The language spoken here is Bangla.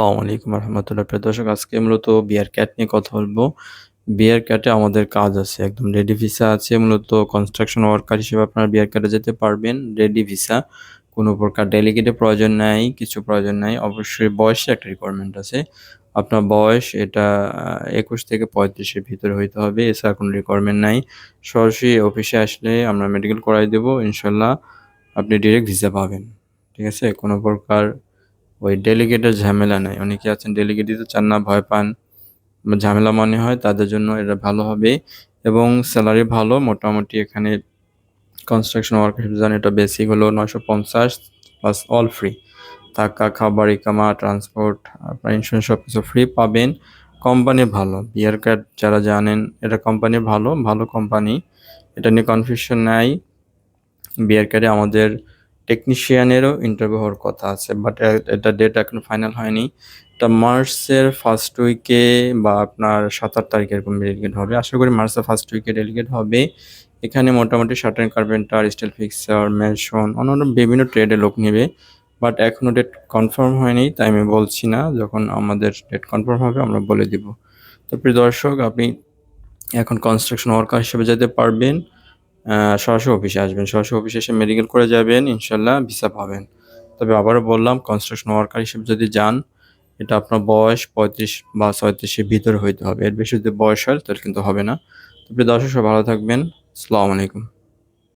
আসসালামু আলাইকুম রহমতুল্লাহ। প্রিয় দর্শক, আজকে মূলত বিয়ার ক্যাট নিয়ে কথা বলব। বিয়ার ক্যাটে আমাদের কাজ আছে, একদম রেডি ভিসা আছে। মূলত কনস্ট্রাকশন ওয়ার্কার হিসেবে আপনারা বিয়ার ক্যাটে যেতে পারবেন, রেডি ভিসা। কোনো প্রকার ডেলিগেটের প্রয়োজন নাই, কিছু প্রয়োজন নাই। অবশ্যই বয়সে একটা রিকোয়ারমেন্ট আছে। আপনার বয়স এটা একুশ থেকে পঁয়ত্রিশের ভিতরে হইতে হবে, এছাড়া কোনো রিকোয়ারমেন্ট নাই। সরাসরি অফিসে আসলে আমরা মেডিকেল করাই দেবো, ইনশাল্লাহ আপনি ডিরেক্ট ভিসা পাবেন। ঠিক আছে? কোনো প্রকার ওই ডেলিগেটের ঝামেলা নাই। অনেকে আছেন ডেলিগেট দিতে চান না, ভয় পান। ঝামেলা মনে হয়, তাদের জন্য এটা ভালো হবে। এবং স্যালারি ভালো, মোটামুটি এখানে কনস্ট্রাকশন ওয়ার্কার জান এটা বেসিক হলো নয়শো পঞ্চাশ প্লাস অল ফ্রি থাকা খাবার, ইকামা ট্রান্সপোর্ট আপনার ইন্স্যুরেন্স সব কিছু ফ্রি পাবেন। কোম্পানি ভালো বিয়ার কার্ড যারা জানেন, এটা কোম্পানি ভালো ভালো কোম্পানি এটা নিয়ে কনফিউশন নাই। বিয়ার কার্ডে আমাদের টেকনিশিয়ানেরও ইন্টারভিউ হওয়ার কথা আছে বাট এটা ডেট এখন ফাইনাল হয়নি। এটা মার্চের ফার্স্ট উইকে বা আপনার সাত আট তারিখে এরকম ডেলিগেট হবে। আশা করি মার্চের ফার্স্ট উইকে ডেলিগেট হবে। এখানে মোটামুটি shutter carpenter steel fixer mason অন্যান্য বিভিন্ন ট্রেডে লোক নেবে। বাট এখনও ডেট কনফার্ম হয়নি, তাই আমি বলছি না, যখন আমাদের ডেট কনফার্ম হবে আমরা বলে দিব। তো প্রিয় দর্শক, আপনি এখন কনস্ট্রাকশন ওয়ার্কার হিসেবে যেতে পারবেন। সরাসরি অফিসে আসবেন। সরাসরি অফিসে এসে মেডিকেল করে যাবেন ইনশাল্লাহ ভিসা পাবেন। তবে আবারও বললাম কনস্ট্রাকশন ওয়ার্কার হিসেবে যদি যান, এটা আপনার বয়স পঁয়ত্রিশ বা ছয়ত্রিশের ভিতরে হইতে হবে। এর বেশি যদি বয়স হয়, তাহলে কিন্তু হবে না। তবে দর্শক সব ভালো থাকবেন। আসসালামু আলাইকুম।